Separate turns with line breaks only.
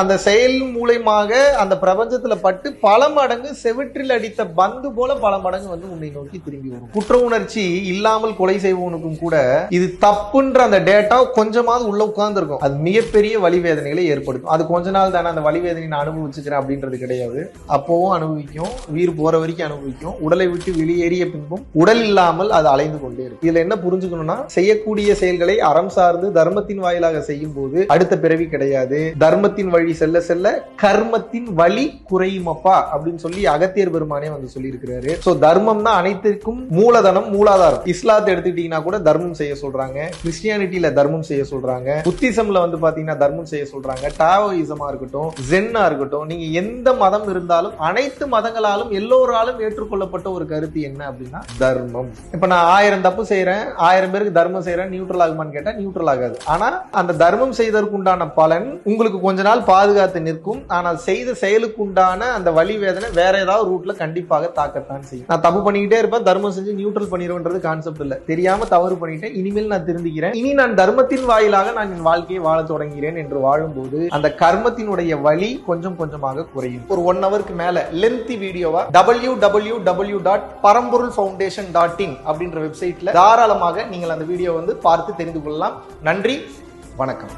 அந்த செயல் மூலயமாக அந்த பிரபஞ்சத்துல பட்டு பல மடங்கு செவிற்றில் அடித்த பந்து போல பல மடங்கு வந்து உன்னை நோக்கி திரும்பி வரும். குற்ற உணர்ச்சி இல்லாமல் கொலை செய்வனுக்கும் கூட இது தப்புன்ற அந்த டேட்டா கொஞ்சமாவது உள்ள உட்கார்ந்து இருக்கும் அது மிகப்பெரிய வழிவேதனைகளை ஏற்படுத்தும். அது கொஞ்ச நாள் தானே அந்த வழிவேதனை நான் அனுபவிச்சுக்கிறேன் அப்படின்றது கிடையாது. அப்போவும் அனுபவிக்கும். உயிர் போற வரைக்கும் அனுபவிக்கும். உடலை விட்டு வெளியேறிய பின்பும் உடல் இல்லாமல் அது அலைந்து கொண்டே இருக்கும். இதுல என்ன புரிஞ்சுக்கணும்னா செய்யக்கூடிய செயல்களை அறம் சார்ந்து தர்மத்தின் வாயிலாக செய்யும் போது அடுத்த பிறவி கிடையாது. தர்மத்தின் வழி வழி செல்ல செல்ல கர்மத்தின் வழி குறையுமப்பா அப்படின்னு சொல்லி அகத்தியர் பெருமானே வந்து சொல்லியிருக்கிறாரு. ஸோ சோ தர்மம் தான் அனைத்திற்கும் மூலதனம் மூலாதாரம். இஸ்லாத்தை எடுத்துக்கிட்டீங்கன்னா கூட தர்மம் செய்ய சொல்றாங்க. கிறிஸ்டியானிட்டியில தர்மம் செய்ய சொல்றாங்க. புத்திசம்ல வந்து பாத்தீங்கன்னா தர்மம் செய்ய சொல்றாங்க. டாவோயிசமா இருக்கட்டும் ஜென்னா இருக்கட்டும் நீங்க எந்த மதம் இருந்தாலும் அனைத்து மதங்களாலும் எல்லோராலும் ஏற்றுக்கொள்ளப்பட்ட ஒரு கருத்து என்ன அப்படின்னா தர்மம். இப்ப நான் ஆயிரம் தப்பு செய்யறேன் ஆயிரம் பேருக்கு தர்மம் செய்யறேன் நியூட்ரல் ஆகுமான்னு கேட்டா நியூட்ரல் ஆகாது. ஆனா அந்த தர்மம் செய்ததற்குண்டான பலன் உங்களுக்கு கொஞ்ச நாள் பாதுகாத்து நிற்கும். ஆனால் செய்த செயலுக்கு உண்டான அந்த வழி வேதனை வேற ஏதாவது ரூட்ல கண்டிப்பாக தாக்கத்தான் செய்யும். நான் தப்பு பண்ணிக்கிட்டே இருப்பேன் தர்மம் செஞ்சு நியூட்ரல் பண்ணிடுவேன்றது கான்செப்ட் இல்ல. தெரியாம தவறு பண்ணிட்டேன் இனிமேல் நான் திருந்திக்கிறேன் இனி நான் தர்மத்தின் வாயிலாக நான் என் வாழ்க்கையை வாழ தொடங்குகிறேன் என்று வாழும்போது அந்த கர்மத்தினுடைய வலி கொஞ்சம் கொஞ்சமாக குறையும். ஒரு ஒன் ஹவருக்கு மேல லென்த்தி வீடியோவா W W W dot Paramporul foundation dot in அப்படின்ற வெப்சைட்ல தாராளமாக நீங்கள் அந்த வீடியோ வந்து பார்த்து தெரிந்து கொள்ளலாம். நன்றி வணக்கம்.